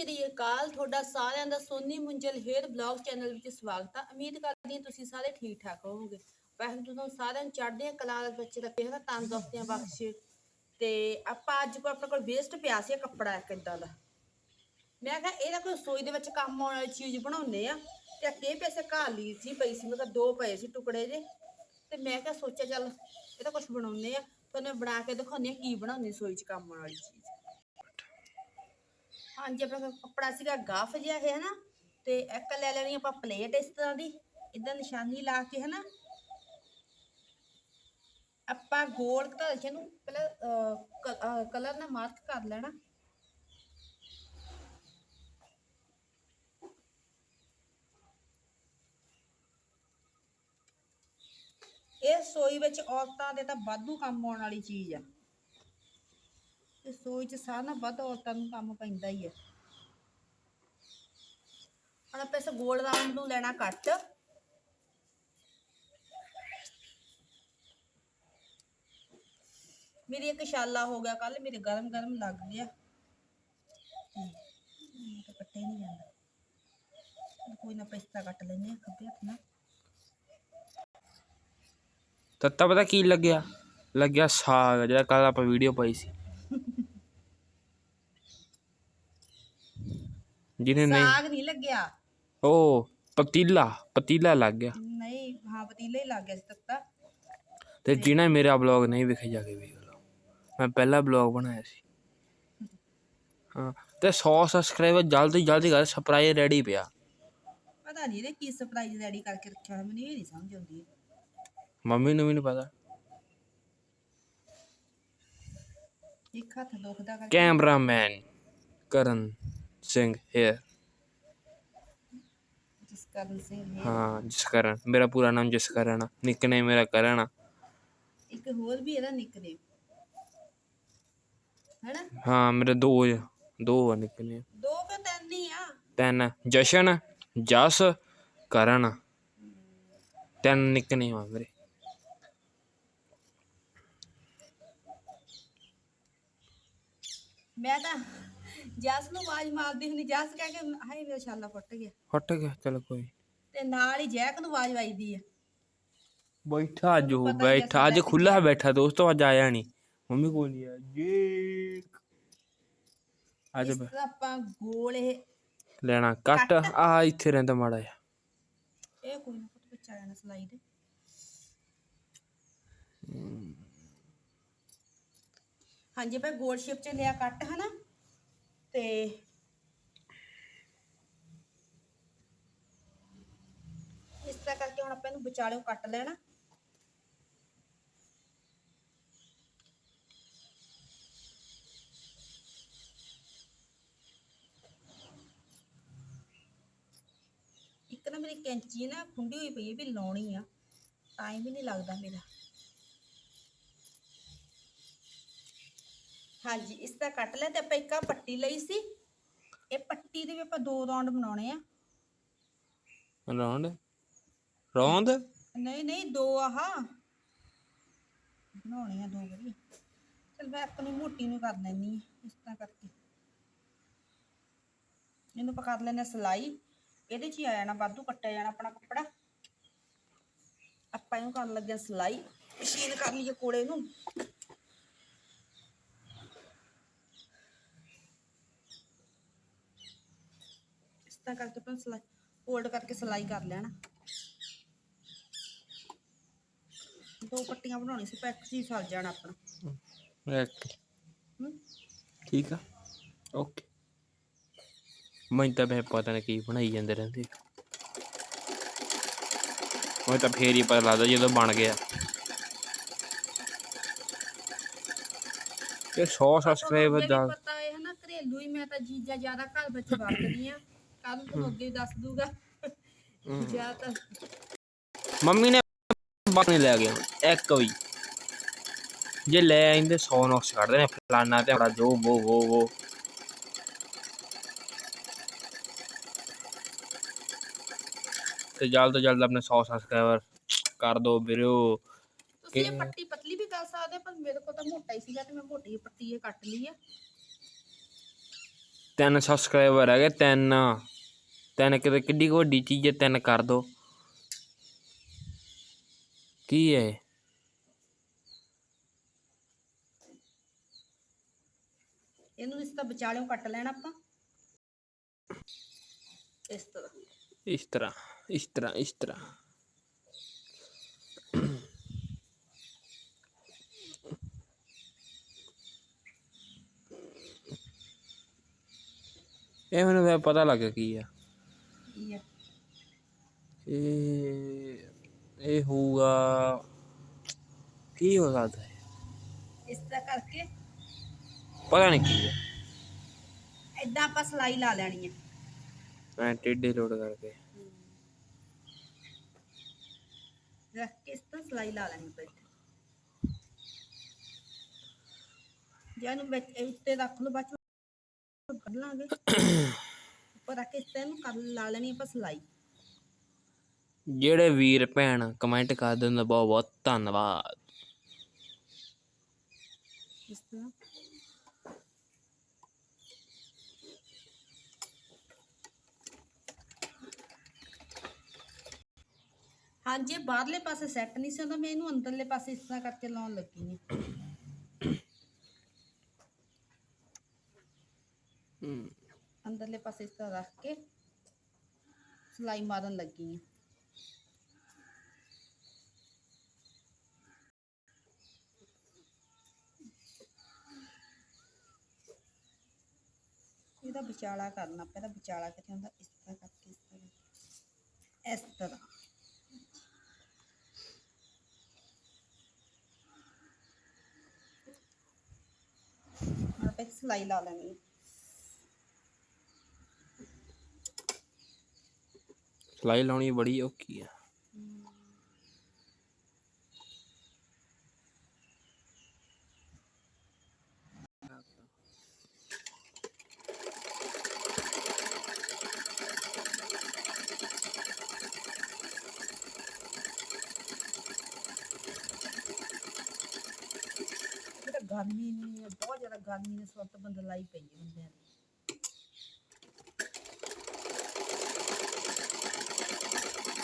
ਸ਼੍ਰੀ ਅਕਾਲ। ਤੁਹਾਡਾ ਸਾਰਿਆਂ ਦਾ Soni Munjal hair blog channel ਵਿੱਚ ਸਵਾਗਤ ਹੈ ਉਮੀਦ ਕਰਦੀ ਹਾਂ ਤੁਸੀਂ ਸਾਰੇ ਠੀਕ ਠਾਕ ਹੋਵੋਗੇ ਵਾਹਿਗੁਰੂ ਤੁਹਾਨੂੰ ਸਾਰਿਆਂ ਨੂੰ ਚੜ੍ਹਦੀਆਂ ਕਲਾ ਦੇ ਵਿੱਚ ਰੱਖੇ ਹੈ ਤੰਦਰੁਸਤੀਆਂ ਬਖਸ਼ੇ। ਤੇ ਆਪਾਂ ਅੱਜ ਕੋ ਆਪਣੇ ਕੋਲ ਵੇਸਟ ਪਿਆ ਸੀ ਕੱਪੜਾ ਇੱਕ ਦਾ। ਮੈਂ ਕਿਹਾ ਇਹਦਾ ਕੋਈ ਸੋਈ ਦੇ ਵਿੱਚ ਕੰਮ ਆਉਣ ਵਾਲੀ ਚੀਜ਼ ਬਣਾਉਂਦੇ ਆ। ਤੇ ਅੱਗੇ ਪੈਸੇ ਘਾਲ ਲਈ ਸੀ ਪਈ ਸੀ, ਮੈਂ ਕਿਹਾ ਦੋ ਪਏ ਸੀ ਟੁਕੜੇ ਜੇ ਤੇ ਮੈਂ ਕਿਹਾ ਸੋਚਿਆ ਚੱਲ ਇਹਦਾ ਕੁਝ ਬਣਾਉਂਦੇ ਆ। ਤੇ ਬਣਾ ਕੇ ਦਿਖਾਉਂਦੇ ਆ ਕੀ ਬਣਾਉਂਦੇ ਸੋਈ 'ਚ ਕੰਮ ਆਉਣ ਵਾਲੀ ਚੀਜ਼। ਹਾਂਜੀ, ਆਪਣਾ ਕੋਲ ਕੱਪੜਾ ਸੀਗਾ ਗਾਫ ਜਿਹਾ ਹੈ ਨਾ ਤੇ ਇੱਕ ਲੈ ਲੈਣੀ ਆਪਾਂ ਪਲੇਟ ਇਸ ਤਰ੍ਹਾਂ ਦੀ, ਇਦਾਂ ਨਿਸ਼ਾਨੀ ਲਾ ਕੇ, ਹਨਾ? ਆਪਾਂ ਗੋਲ ਘਰ ਨੂੰ ਪਹਿਲਾਂ ਕਲਰ ਨਾਲ ਮਾਰਕ ਕਰ ਲੈਣਾ। ਇਹ ਸੋਈ ਵਿੱਚ ਔਰਤਾਂ ਦੇ ਤਾਂ ਵਾਧੂ ਕੰਮ ਆਉਣ ਵਾਲੀ ਚੀਜ਼ ਆ। ਤੇ ਚ ਸਾਰਾ ਨਾ ਵੱਧ ਔਰਤਾਂ ਨੂੰ ਕੰਮ ਪੈਂਦਾ ਹੀ ਹੈ ਹੁਣ ਆਪਾਂ ਇਸ ਗੋਲ ਰਾਉਂਡ ਨੂੰ ਲੈਣਾ ਕੱਟ ਮੇਰੀ ਇੱਕ ਛਾਲਾ ਹੋ ਗਿਆ ਕੱਲ ਮੇਰੇ ਗਰਮ ਗਰਮ ਲੱਗ ਗਿਆ ਤਾਂ ਕੱਟੇ ਨਹੀਂ ਜਾਂਦਾ। ਕੋਈ ਨਾ ਪਿਸਤਾ ਕੱਟ ਲੈਨੇ ਆ ਖੱਬੇ ਹੱਥ ਨਾਲ। ਤੱਤਾ ਪਤਾ ਕੀ ਲੱਗਿਆ? ਲੱਗਿਆ ਸਾਗ, ਜਿਹੜਾ ਕੱਲ ਆਪਾਂ ਵੀਡੀਓ ਪਾਈ ਸੀ। ਜਿਹਨੇ ਨਹੀਂ ਸਾਗ ਨਹੀਂ ਲੱਗਿਆ। ਉਹ ਪਤੀਲਾ ਪਤੀਲਾ ਲੱਗ ਗਿਆ। ਨਹੀਂ ਹਾਂ ਪਤੀਲੇ ਹੀ ਲੱਗ ਗਿਆ ਸੀ ਤੱਤਾ। ਤੇ ਜਿਹਨੇ ਮੇਰਾ ਬਲੌਗ ਨਹੀਂ ਵੇਖਿਆ ਜਾ ਕੇ ਵੇਖ ਲਓ। ਮੈਂ ਪਹਿਲਾ ਬਲੌਗ ਬਣਾਇਆ ਸੀ। ਹਾਂ ਤੇ 100 ਸਬਸਕ੍ਰਾਈਬਰ ਜਲਦੀ ਜਲਦੀ ਕਰ ਸਰਪ੍ਰਾਈਜ਼ ਰੈਡੀ ਪਿਆ। ਪਤਾ ਨਹੀਂ ਇਹਨੇ ਕੀ ਸਰਪ੍ਰਾਈਜ਼ ਰੈਡੀ ਕਰਕੇ ਰੱਖਿਆ ਹੋਇਆ ਮੈਨੂੰ ਇਹ ਨਹੀਂ ਸਮਝ ਆਉਂਦੀ। ਮੰਮੀ ਨੂੰ ਵੀ ਨਹੀਂ ਪਤਾ। ਇੱਕ ਹੱਥ ਦੁਖਦਾ ਕਰਕੇ। ਕੈਮਰਾਮੈਨ ਕਰਨ। ਸਿੰਘ ਹੇਅਰ ਨੇ ਹਾਂ ਜਸਕਰਨ। ਮੇਰਾ ਪੂਰਾ ਨਾਮ ਜਸਕਰਨ ਆ। ਨਿਕਨੇਮ ਮੇਰਾ ਕਰਨ ਆ। ਇੱਕ ਹੋਰ ਵੀ ਇਹਦਾ ਨਿਕਨੇਮ ਹੈਨਾ? ਹਾਂ ਮੇਰੇ ਦੋ ਆ। ਦੋ ਆ ਨਿਕਨੇਮ ਦੋ ਕਿ ਤਿੰਨ ਹੀ ਆ। ਤਿੰਨ। ਜਸ਼ਨ ਜਸ ਕਰਨ ਤਿੰਨ ਨਿਕਨੇਮ ਆ ਮੇਰੇ। ਮੈਂ ਤਾਂ ਜਸ ਨੂੰ ਆਵਾਜ਼ ਮਾਰਦੀ ਹੁੰਦੀ ਜਸ ਕਹਿ ਕੇ ਹਾਏ ਮੇਰਾ ਛਾਲਾ ਫੁੱਟ ਗਿਆ ਹਟ ਗਿਆ ਚਲ ਕੋਈ ਤੇ ਨਾਲ ਹੀ ਜੈਕ ਨੂੰ ਆਵਾਜ਼ ਵੱਜਦੀ ਆ ਬੈਠਾ ਅੱਜ ਉਹ ਪਤਾ ਹੀ ਆ ਬੈਠਾ ਅੱਜ ਖੁੱਲਾ ਬੈਠਾ ਦੋਸਤੋ ਅੱਜ ਆਇਆ ਨਹੀਂ ਮੰਮੀ ਕੋਲ ਨਹੀਂ ਆ ਜੀ ਅੱਜ ਇਸ ਤਰ੍ਹਾਂ ਆਪਾਂ ਗੋਲ ਇਹ ਲੈਣਾ ਕੱਟ ਆ ਇੱਥੇ ਰਹਿੰਦਾ ਮਾੜਾ ਜਿਹਾ ਇਹ ਕੋਈ ਨਾ ਪੁੱਤ ਬੱਚਾ ਜਾਣਾ ਸਲਾਈ ਦੇ ਹਾਂਜੀ ਆਪਾਂ ਗੋਲ ਸ਼ੇਪ ਚ ਲਿਆ ਕੱਟ ਹਨਾ ਤੇ ਇਸ ਤਰ੍ਹਾਂ ਕਰਕੇ ਹੁਣ ਆਪਾਂ ਇਹਨੂੰ ਵਿਚਾਲਿਓਂ ਕੱਟ ਲੈਣਾ। ਇੱਕ ਨਾ ਮੇਰੀ ਕੈਂਚੀ ਨਾ ਖੁੰਡੀ ਹੋਈ ਪਈ ਹੈ ਵੀ ਲਾਉਣੀ ਆ। ਟਾਈਮ ਹੀ ਨਹੀਂ ਲੱਗਦਾ ਮੇਰਾ। ਹਾਂਜੀ ਇਸ ਦਾ ਕੱਟ ਲਿਆ ਤੇ ਆਪਾਂ ਇੱਕ ਪੱਟੀ ਲਈ ਸੀ। ਇਹ ਪੱਟੀ ਦੇ ਵੀ ਆਪਾਂ ਦੋ ਰੌਂਡ ਬਣਾਉਣੇ ਆ। ਰੌਂਡ? ਰੌਂਦ? ਨਹੀਂ ਨਹੀਂ ਦੋ ਆਹ। ਬਣਾਉਣੇ ਆ ਦੋ ਵਾਰੀ। ਚਲ ਮੈਂ ਆਪਣੀ ਮੋਟੀ ਨੂੰ ਕਰ ਲੈਣੀ ਇਸ ਤਰ੍ਹਾਂ ਕਰਕੇ। ਇਹਨੂੰ ਆਪਾਂ ਕਰ ਲੈਣੇ ਸਲਾਈ। ਇਹਦੇ 'ਚ ਹੀ ਆ ਜਾਣਾ ਵਾਧੂ ਕੱਟਿਆ ਜਾਣਾ ਆਪਣਾ ਕੱਪੜਾ। ਆਪਾਂ ਇਹਨੂੰ ਕਰਨ ਲੱਗਿਆ ਸਲਾਈ। ਮਸ਼ੀਨ ਕਰ ਲਈਏ ਕੋਲੇ ਨੂੰ। ਤਰ੍ਹਾਂ ਕਰਕੇ ਆਪਾਂ ਸਲਾਈ ਫੋਲਡ ਕਰਕੇ ਸਲਾਈ ਕਰ ਲੈਣਾ। ਦੋ ਪੱਟੀਆਂ ਬਣਾਉਣੀ ਸੀ ਪੈਕ ਜੀ ਸਰ ਜਾਣਾ ਆਪਣਾ। ਹਮ? ਠੀਕ ਆ। ਓਕੇ। ਮੈਨੂੰ ਤਾਂ ਬਹਿ ਪਤਾ ਨਹੀਂ ਕੀ ਬਣਾਈ ਜਾਂਦੇ ਰਹਿੰਦੇ। ਉਹ ਤਾਂ ਫੇਰ ਹੀ ਪਤਾ ਲੱਗਦਾ ਜਦੋਂ ਬਣ ਗਿਆ। ਤੇ 100 ਸਬਸਕ੍ਰਾਈਬਰ ਦਾ ਪਤਾ ਹੈ ਹਨਾ ਘਰੇਲੂ ਹੀ ਮੈਂ ਤਾਂ ਚੀਜ਼ਾਂ ਜ਼ਿਆਦਾ ਘਰ ਵਿੱਚ ਵਰਤਦੀ ਆ। ਕੱਲ ਨੂੰ ਅੱਗੇ ਵੀ ਦੱਸ ਦੂਗਾ। ਜਾਂ ਤਾਂ। ਮੰਮੀ ਨੇ ਬਾਤ ਨਹੀਂ ਲੈ ਗਿਆ ਇੱਕ ਵੀ। ਜੇ ਲੈ ਆਂਦੇ 100 ਨੋਕਸ ਕੱਢਦੇ ਨੇ ਫਲਾਨਾ ਤੇ ਬੜਾ ਜੋ ਵੋ ਵੋ ਵੋ। ਤੇ ਜਲਦ ਤੋਂ ਜਲਦ ਆਪਣੇ 100 ਸਬਸਕ੍ਰਾਈਬਰ ਕਰ ਦੋ ਵੀਰੋ। ਤੁਸੀਂ ਇਹ ਪੱਟੀ ਪਤਲੀ ਵੀ ਕਰ ਸਕਦੇ ਹੋ, ਪਰ ਮੇਰੇ ਕੋਲ ਤਾਂ ਮੋਟਾ ਹੀ ਸੀਗਾ ਤੇ ਮੈਂ ਮੋਟੀ ਪੱਟੀ ਇਹ ਕੱਟ ਲਈ ਆ। ਤਿੰਨ ਸਬਸਕ੍ਰਾਈਬਰ ਹੈਗੇ ਤਿੰਨ। ਤਿੰਨ ਕਿਤੇ ਕਿੱਡੀ ਵੱਡੀ ਚੀਜ਼ ਹੈ ਤਿੰਨ ਕਰ ਦੋ। ਕੀ ਹੈ ਇਹ? ਇਹਨੂੰ ਇਸ ਤਾਂ ਵਿਚਾਲਿਓਂ ਕੱਟ ਲੈਣਾ ਆਪਾਂ। ਇਸ ਤਰ੍ਹਾਂ। ਇਸ ਤਰ੍ਹਾਂ ਇਸ ਤਰ੍ਹਾਂ ਇਸ ਤਰ੍ਹਾਂ। ਇਹ ਮੈਨੂੰ ਵੈਸੇ ਪਤਾ ਲੱਗ ਗਿਆ ਕੀ ਆ। ਕੀ ਆ? ਇਹ ਇਹ ਹੋਊਗਾ ਕੀ ਹੋ ਸਕਦਾ ਹੈ? ਇਸ ਤਰ੍ਹਾਂ ਕਰਕੇ? ਪਤਾ ਨਹੀਂ ਕੀ ਹੈ ਏਦਾਂ ਆਪਾਂ ਸਲਾਈ ਲਾ ਲੈਣੀ ਹੈ ਮੈਂ ਟੇਡੇ ਲੋਡ ਕਰਕੇ। ਰੱਖ ਕੇ ਇਸ ਤਰ੍ਹਾਂ ਸਲਾਈ ਲਾ ਲੈਣੀ ਪਈ ਜਾਨੂੰ ਵਿੱਚ ਇਹ ਉੱਤੇ ਰੱਖ ਲਓ ਬਾਅਦ ਕੱਢ ਲਾਂਗੇ। ਉੱਪਰ ਰੱਖ ਕੇ ਇਸ ਤਰ੍ਹਾਂ ਕਰ ਲਾ ਲੈਣੀ ਆਪਾਂ ਸਲਾਈ। ਜਿਹੜੇ ਵੀਰ ਭੈਣ ਕਮੈਂਟ ਕਰ ਦਿੰਦੇ ਬਹੁਤ ਬਹੁਤ ਧੰਨਵਾਦ। ਇਸ ਤਰ੍ਹਾਂ। ਹਾਂਜੀ ਇਹ ਬਾਹਰਲੇ ਪਾਸੇ ਸੈੱਟ ਨਹੀਂ ਸੀ ਹੁੰਦਾ ਮੈਂ ਇਹਨੂੰ ਅੰਦਰਲੇ ਪਾਸੇ ਇਸ ਤਰ੍ਹਾਂ ਕਰਕੇ ਲਾਉਣ ਲੱਗੀ ਹਾਂ ਹਮ, ਅੰਦਰਲੇ ਪਾਸੇ ਇਸ ਤਰ੍ਹਾਂ ਰੱਖ ਕੇ ਸਲਾਈ ਮਾਰਨ ਲੱਗੀ ਹਾਂ। ਇਹਦਾ ਵਿਚਾਲਾ ਕਰਨਾ ਆਪਾਂ ਇਹਦਾ ਵਿਚਾਲਾ ਕਿੱਥੇ ਹੁੰਦਾ? ਇਸ ਤਰ੍ਹਾਂ ਕਰਕੇ, ਇਸ ਤਰ੍ਹਾਂ ਇਸ ਤਰ੍ਹਾਂ। ਆਪਾਂ ਸਲਾਈ ਲਾ ਲੈਣੀ ਸਿਲਾਈ ਲਾਉਣੀ ਬੜੀ ਔਖੀ ਆ। ਗਰਮੀ ਨਹੀਂ ਬਹੁਤ ਜ਼ਿਆਦਾ ਗਰਮੀ ਨੇ ਸੁੱਤ ਬੰਦ ਲਾਈ ਪਈ ਹੈ ਬੰਦਿਆਂ ਦੀ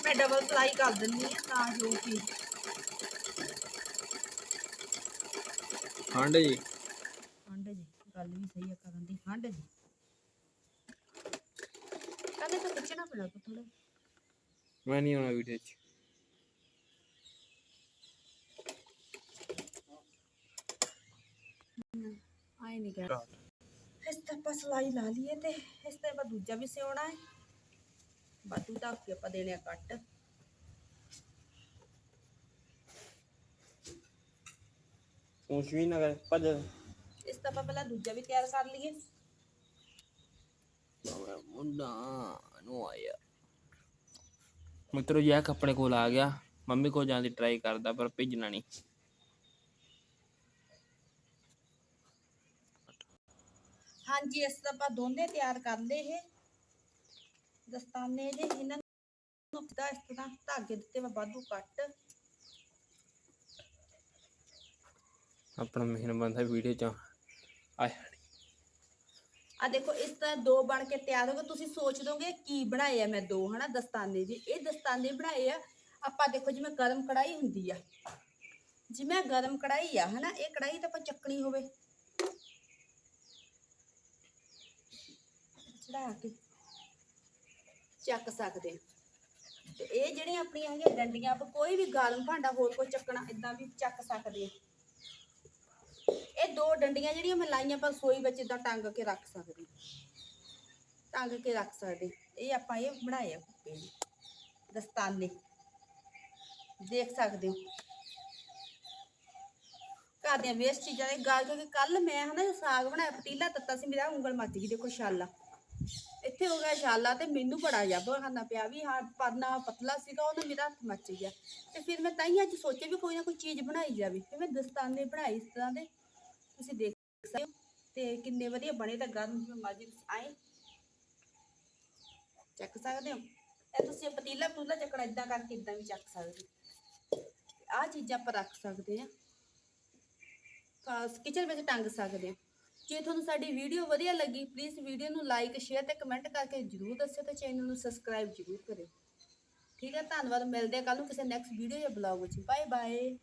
ਮੈਂ ਡਬਲ ਸਲਾਈ ਕਰ ਦਿੰਦੀ ਹਾਂ ਤਾਂ ਜੋ ਕਿ ਠੰਡ ਜੀ। ਠੰਡ ਜੀ ਗੱਲ ਵੀ ਸਹੀ ਹੈ ਕਰਨ ਦੀ ਠੰਡ ਜੀ। ਕਹਿੰਦੇ ਤਾਂ ਖਿੱਚਣਾ ਪੈਣਾ ਥੋੜਾ ਮੈਂ ਨਹੀਂ ਆਉਣਾ ਵੀਡੀਓ 'ਚ। ਆਏ ਨਹੀਂ ਗਿਆ ਇਸ ਤੇ ਆਪਾਂ ਸਲਾਈ ਲਾ ਲਈਏ ਤੇ ਇਸ ਤੇ ਆਪਾਂ ਦੂਜਾ ਵੀ ਸਿਉਣਾ ਹੈ। ਬਾਦੂ ਢੱਕ ਕੇ ਆਪਾਂ ਦੇਣੇ ਆ ਕੱਟ ਕੁਛ ਵੀ ਨਾ ਕਰ ਭੱਜ। ਇਸ ਤੋਂ ਆਪਾਂ ਪਹਿਲਾਂ ਦੂਜਾ ਵੀ ਤਿਆਰ ਕਰ ਲਈਏ। ਮੇਰਾ ਮੁੰਡਾ ਨੂੰ ਆਇਆ ਮਿੱਤਰੋ ਜੈਕ ਆਪਣੇ ਕੋਲ ਆ ਗਿਆ। ਮੰਮੀ ਕੋਲ ਜਾਣ ਦੀ ਟਰਾਈ ਕਰਦਾ ਪਰ ਭੇਜਣਾ ਨਹੀਂ। ਹਾਂਜੀ ਇਸ ਤੋਂ ਆਪਾਂ ਦੋਨੇ ਤਿਆਰ ਕਰ ਲਏ ਇਹ। ਦਸਤਾਨੇ ਜੇ ਇਹਨਾਂ ਨੂੰ ਦਾ ਇਸ ਤਰ੍ਹਾਂ ਧਾਗੇ ਦਿੱਤੇ ਵਾ ਵਾਧੂ ਕੱਟ। ਆਪਣਾ ਮੇਨ ਬੰਦਾ ਵੀਡੀਓ 'ਚ। ਆਇਆ। ਆ ਦੇਖੋ ਇਸ ਤਰ੍ਹਾਂ ਦੋ ਬਣ ਕੇ ਤਿਆਰ ਹੋ ਗਏ। ਤੁਸੀਂ ਸੋਚ ਦੋਗੇ ਕੀ ਬਣਾਏ ਆ ਮੈਂ ਦੋ ਹਨਾ ਦਸਤਾਨੇ ਜੀ। ਇਹ ਦਸਤਾਨੇ ਬਣਾਏ ਆ ਆਪਾਂ ਦੇਖੋ ਜਿਵੇਂ ਗਰਮ ਕੜਾਈ ਹੁੰਦੀ ਆ। ਜਿਵੇਂ ਗਰਮ ਕੜਾਈ ਆ ਹਨਾ ਇਹ ਕੜਾਈ ਤਾਂ ਆਪਾਂ ਚੱਕਣੀ ਹੋਵੇ। ਚੜਾ ਕੇ। ਚੱਕ ਸਕਦੇ ਤੇ ਇਹ ਜਿਹੜੀਆਂ ਆਪਣੀਆਂ ਹੈਗੀਆਂ ਡੰਡੀਆਂ, ਆਪਾਂ ਕੋਈ ਵੀ ਗਾਲਮ ਭਾਂਡਾ ਹੋਰ ਕੋਈ ਚੱਕਣਾ ਇਦਾਂ ਵੀ ਚੱਕ ਸਕਦੇ ਇਹ ਦੋ ਡੰਡੀਆਂ ਜਿਹੜੀਆਂ ਮੈਂ ਲਾਈਆਂ, ਆਪਾਂ ਸੋਈ ਵਿੱਚ ਇਦਾਂ ਟੰਗ ਕੇ ਰੱਖ ਸਕਦੇ ਟੰਗ ਕੇ ਰੱਖ ਸਕਦੇ ਇਹ ਆਪਾਂ ਇਹ ਬਣਾਏ ਆ ਕੁੱਪੇ ਦਸਤਾਨੇ। ਦੇਖ ਸਕਦੇ ਹੋ। ਘਰ ਦੀਆਂ ਵੇਸਟ ਚੀਜ਼ਾਂ ਦੇ ਗੱਲ ਕਿਉਂਕਿ ਕੱਲ ਮੈਂ ਹਨਾ ਸਾਗ ਬਣਾਇਆ, ਪਤੀਲਾ ਤੱਤਾ ਸੀ, ਮੇਰਾ ਉਂਗਲ ਮੱਚ ਗਈ, ਦੇਖੋ, ਛਾਲਾ। ਇੱਥੇ ਹੋ ਗਿਆ ਛਾਲਾ ਤੇ ਮੈਨੂੰ ਬੜਾ ਜੱਬ ਖਾਣਾ ਪਿਆ ਵੀ ਹਾਂ, ਪਰਨਾ ਪਤਲਾ ਸੀਗਾ, ਉਹਨੇ ਮੇਰਾ ਹੱਥ ਮੱਚ ਗਿਆ। ਤੇ ਫਿਰ ਮੈਂ ਤਾਂ ਹੀ ਅੱਜ ਸੋਚਿਆ ਵੀ ਕੋਈ ਨਾ ਕੋਈ ਚੀਜ਼ ਬਣਾਈ ਜਾਵੇ। ਤੇ ਮੈਂ ਦਸਤਾਨੇ ਬਣਾਏ ਇਸ ਤਰ੍ਹਾਂ ਦੇ। ਤੁਸੀਂ ਦੇਖ ਸਕਦੇ ਹੋ ਤੇ ਕਿੰਨੇ ਵਧੀਆ ਬਣੇ ਤਾਂ ਗਰਮ ਜਿਵੇਂ ਮਰਜ਼ੀ ਆਏ। ਚੱਕ ਸਕਦੇ ਹੋ? ਇਹ ਤੁਸੀਂ ਪਤੀਲਾ ਪਤੂਲਾ ਚੱਕਣਾ ਇਦਾਂ ਕਰਕੇ ਇਦਾਂ ਵੀ ਚੱਕ ਸਕਦੇ ਹੋ। ਆਹ ਚੀਜ਼ਾਂ ਆਪਾਂ ਰੱਖ ਸਕਦੇ ਆ ਕਿਚਨ ਵਿੱਚ ਟੰਗ ਸਕਦੇ ਆ ਜੇ ਤੁਹਾਨੂੰ ਸਾਡੀ ਵੀਡੀਓ ਵਧੀਆ ਲੱਗੀ ਪਲੀਜ਼ ਵੀਡੀਓ ਨੂੰ ਲਾਈਕ ਸ਼ੇਅਰ ਤੇ ਕਮੈਂਟ ਕਰਕੇ ਜਰੂਰ ਦੱਸਿਓ ਤੇ ਚੈਨਲ ਨੂੰ ਸਬਸਕ੍ਰਾਈਬ ਜਰੂਰ ਕਰਿਓ। ਠੀਕ ਹੈ, ਧੰਨਵਾਦ, ਮਿਲਦੇ ਆ ਕੱਲ ਨੂੰ ਕਿਸੇ ਨੈਕਸਟ ਵੀਡੀਓ ਜਾਂ ਬਲੌਗ ਵਿੱਚ। Bye bye